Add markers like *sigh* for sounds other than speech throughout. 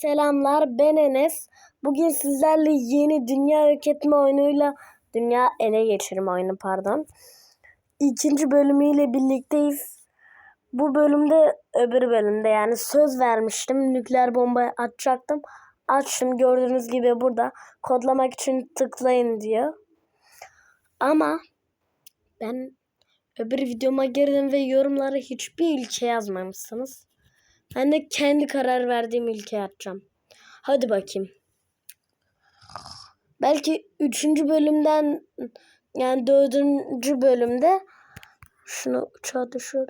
Selamlar ben Enes. Bugün sizlerle yeni dünya yok etme oyunuyla dünya ele geçirme oyunu pardon. İkinci bölümüyle birlikteyiz. Bu bölümde öbür bölümde yani söz vermiştim. Nükleer bombayı atacaktım. Açtım gördüğünüz gibi burada kodlamak için tıklayın diyor. Ama ben öbür videoma girdim ve yorumlara hiçbir ülke yazmamışsınız. Ben de kendi karar verdiğim ülkeye atacağım. Hadi bakayım. Belki üçüncü bölümden yani dördüncü bölümde şunu uçağa düşür.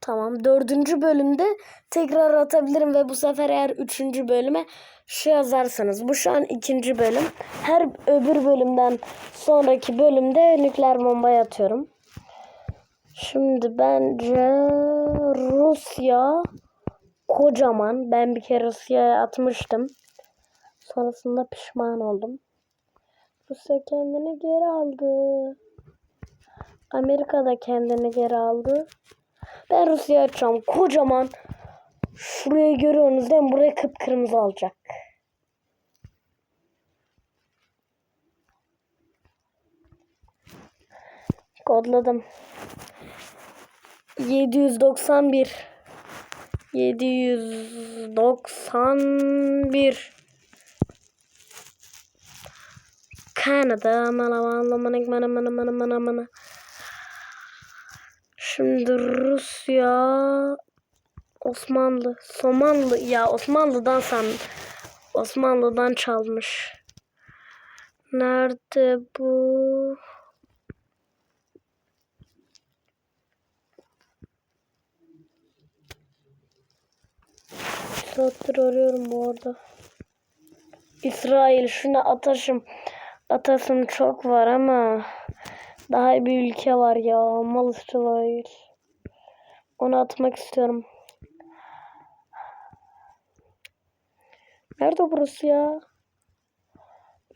Tamam dördüncü bölümde tekrar atabilirim ve bu sefer eğer üçüncü bölüme şey yazarsanız bu şu an ikinci bölüm. Her öbür bölümden sonraki bölümde nükleer bombayı atıyorum. Şimdi bence Rusya kocaman. Ben bir kere Rusya'ya atmıştım. Sonrasında pişman oldum. Rusya kendini geri aldı. Amerika da kendini geri aldı. Ben Rusya'ya atacağım. Kocaman. Şurayı görüyorsunuz değil mi? Buraya kıpkırmızı olacak. Kodladım. 791 791 Kanada mana mana mana mana mana mana mana mana Şimdi Rusya Osmanlı Somanlı ya Osmanlı'dan san Osmanlı'dan çalmış. Nerede bu? Saattir arıyorum bu arada. İsrail şuna ataşım. Atasım çok var ama daha bir ülke var ya. Mal İsrail. Onu atmak istiyorum. Nerede burası ya?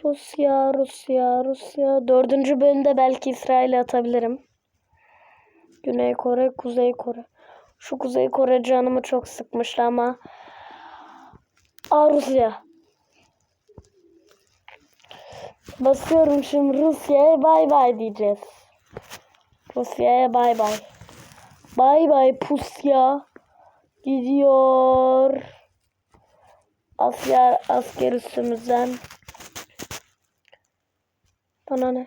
Rusya, Rusya, Rusya. Dördüncü bölümde belki İsrail'e atabilirim. Güney Kore, Kuzey Kore. Şu Kuzey Kore canımı çok sıkmıştı ama Aa Rusya. Basıyorum şimdi Rusya'ya bay bay diyeceğiz. Rusya'ya bay bay. Bay bay Pusya. Gidiyor. Asker, asker üstümüzden. Bana ne?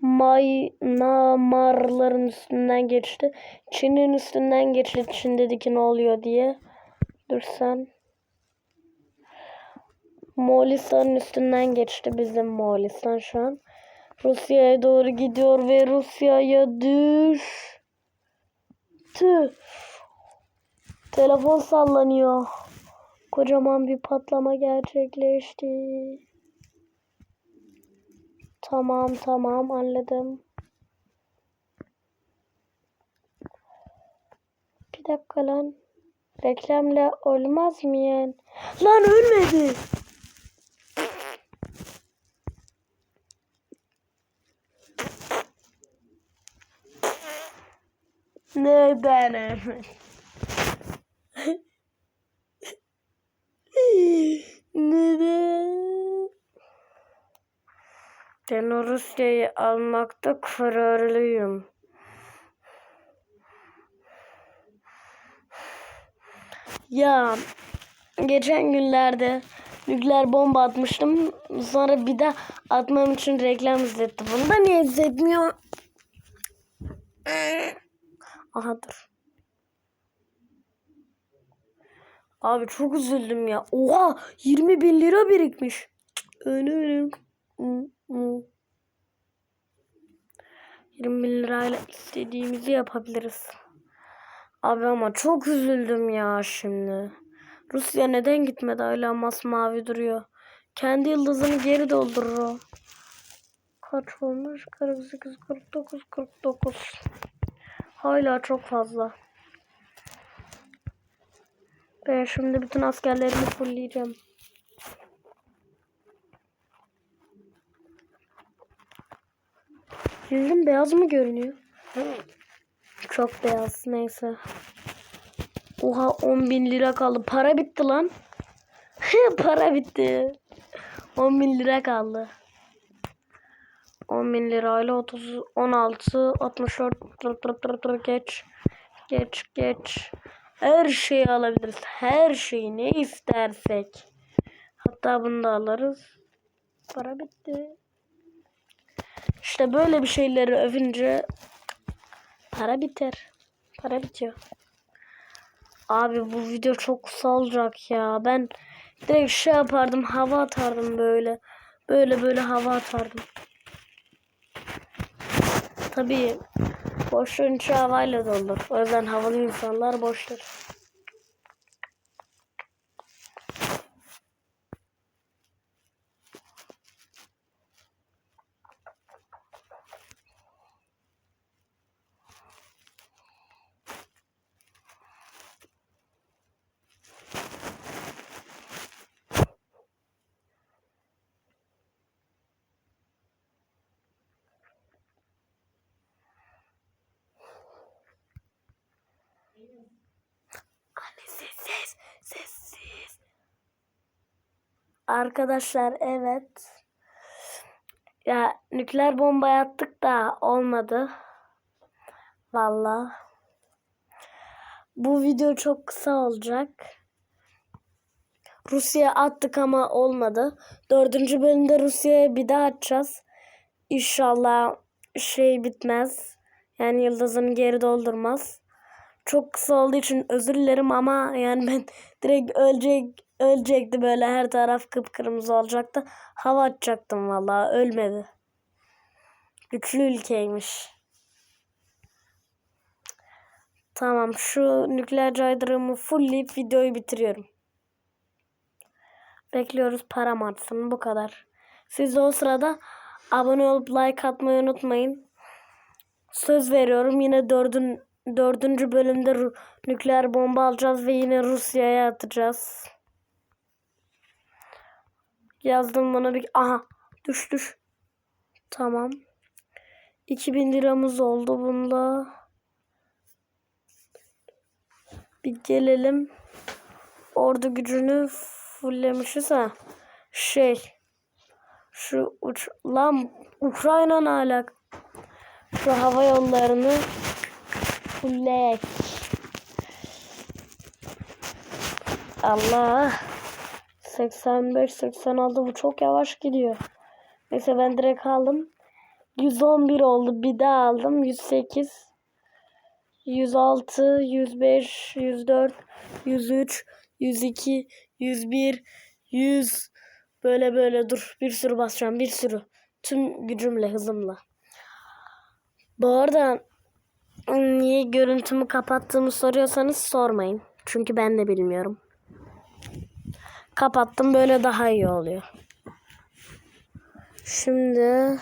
Maynamarların üstünden geçti. Çin'in üstünden geçti. Çin dedi ki ne oluyor diye. Dur sen. Moğolistan'ın üstünden geçti bizim Moğolistan şu an. Rusya'ya doğru gidiyor ve Rusya'ya düş. Tüh. Telefon sallanıyor. Kocaman bir patlama gerçekleşti. Tamam tamam anladım. Bir dakika lan. Reklamla olmaz mı yani? Lan ölmedi. Neden ölmedi? Neden? Ben Rusya'yı almakta kararlıyım. Ya geçen günlerde nükleer bomba atmıştım. Sonra bir de atmam için reklam izletti. Bunu da niye izletmiyor? Aha dur. Abi çok üzüldüm ya. Oha 20 bin lira birikmiş. Ölürüm. 20 bin lirayla istediğimizi yapabiliriz. Abi ama çok üzüldüm ya şimdi. Rusya neden gitmedi hala masmavi duruyor. Kendi yıldızını geri doldurur o. Kaç olmuş? 48, 49, 49. Hala çok fazla. Ben şimdi bütün askerlerimi fullleyeceğim. Yüzüm beyaz mı görünüyor? Çok beyaz neyse. Oha 10 bin lira kaldı. Para bitti lan. *laughs* Para bitti. 10 bin lira kaldı. 10 bin lirayla 30, 16, 64 tır tır tır tır geç. Geç geç. Her şeyi alabiliriz. Her şeyi ne istersek. Hatta bunu da alırız. Para bitti. İşte böyle bir şeyleri övünce para biter. Para bitiyor. Abi bu video çok kısa olacak ya. Ben direkt şey yapardım. Hava atardım böyle. Böyle böyle hava atardım. Tabii boşluğun içi havayla doldur. O yüzden havalı insanlar boştur. Arkadaşlar evet. Ya nükleer bomba attık da olmadı. Valla. Bu video çok kısa olacak. Rusya attık ama olmadı. Dördüncü bölümde Rusya'ya bir daha atacağız. İnşallah şey bitmez. Yani yıldızını geri doldurmaz. Çok kısa olduğu için özür dilerim ama yani ben *laughs* direkt ölecek ölecekti böyle her taraf kıpkırmızı olacaktı. Hava atacaktım vallahi ölmedi. Güçlü ülkeymiş. Tamam şu nükleer caydırımı fullleyip videoyu bitiriyorum. Bekliyoruz param artsın bu kadar. Siz de o sırada abone olup like atmayı unutmayın. Söz veriyorum yine dördün, dördüncü bölümde nükleer bomba alacağız ve yine Rusya'ya atacağız. Yazdım bana bir... Aha düş düş. Tamam. 2000 liramız oldu bunda. Bir gelelim. Ordu gücünü fulllemişiz ha. Şey. Şu uç... Lan Ukrayna ne alak? Şu hava yollarını fullek. Allah. 85 86 bu çok yavaş gidiyor. Neyse ben direkt aldım. 111 oldu. Bir daha aldım. 108 106 105 104 103 102 101 100 böyle böyle dur bir sürü basacağım bir sürü tüm gücümle hızımla. Bu arada niye görüntümü kapattığımı soruyorsanız sormayın. Çünkü ben de bilmiyorum. Kapattım böyle daha iyi oluyor. Şimdi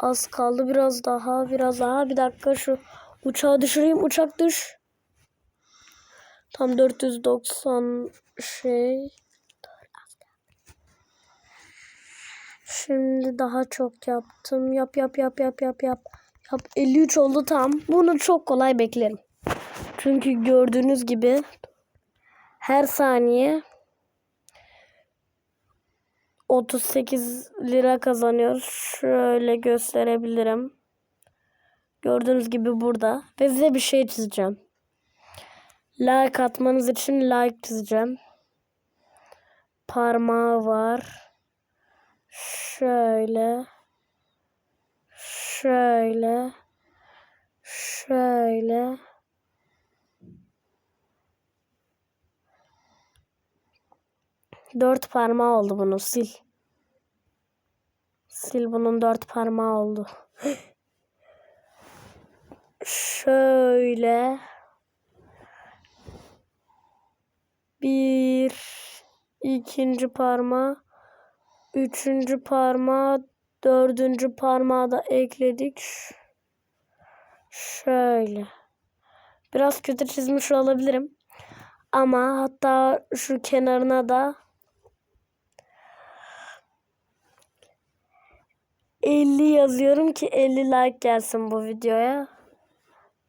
az kaldı biraz daha biraz daha bir dakika şu uçağı düşüreyim uçak düş. Tam 490 şey. Şimdi daha çok yaptım. Yap yap yap yap yap yap. Yap 53 oldu tam. Bunu çok kolay beklerim. Çünkü gördüğünüz gibi her saniye 38 lira kazanıyoruz. Şöyle gösterebilirim. Gördüğünüz gibi burada. Ve size bir şey çizeceğim. Like atmanız için like çizeceğim. Parmağı var. Şöyle. Şöyle. Şöyle. Dört parmağı oldu bunun sil. Sil bunun dört parmağı oldu. Şöyle. Bir. ikinci parmağı. Üçüncü parmağı. Dördüncü parmağı da ekledik. Şöyle. Biraz kötü çizmiş olabilirim. Ama hatta şu kenarına da 50 yazıyorum ki 50 like gelsin bu videoya.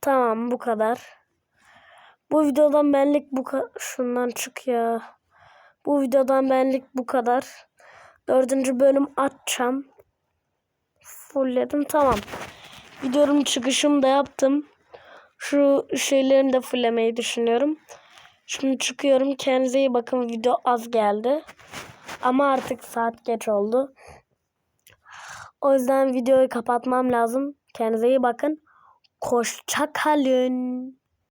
Tamam bu kadar. Bu videodan benlik bu. Şundan çık ya. Bu videodan benlik bu kadar. Dördüncü bölüm açacağım. Fullledim tamam. Videonun çıkışını da yaptım. Şu şeylerini de fulllemeyi düşünüyorum. Şimdi çıkıyorum. Kendinize iyi bakın. Video az geldi. Ama artık saat geç oldu. O yüzden videoyu kapatmam lazım. Kendinize iyi bakın. Hoşça kalın.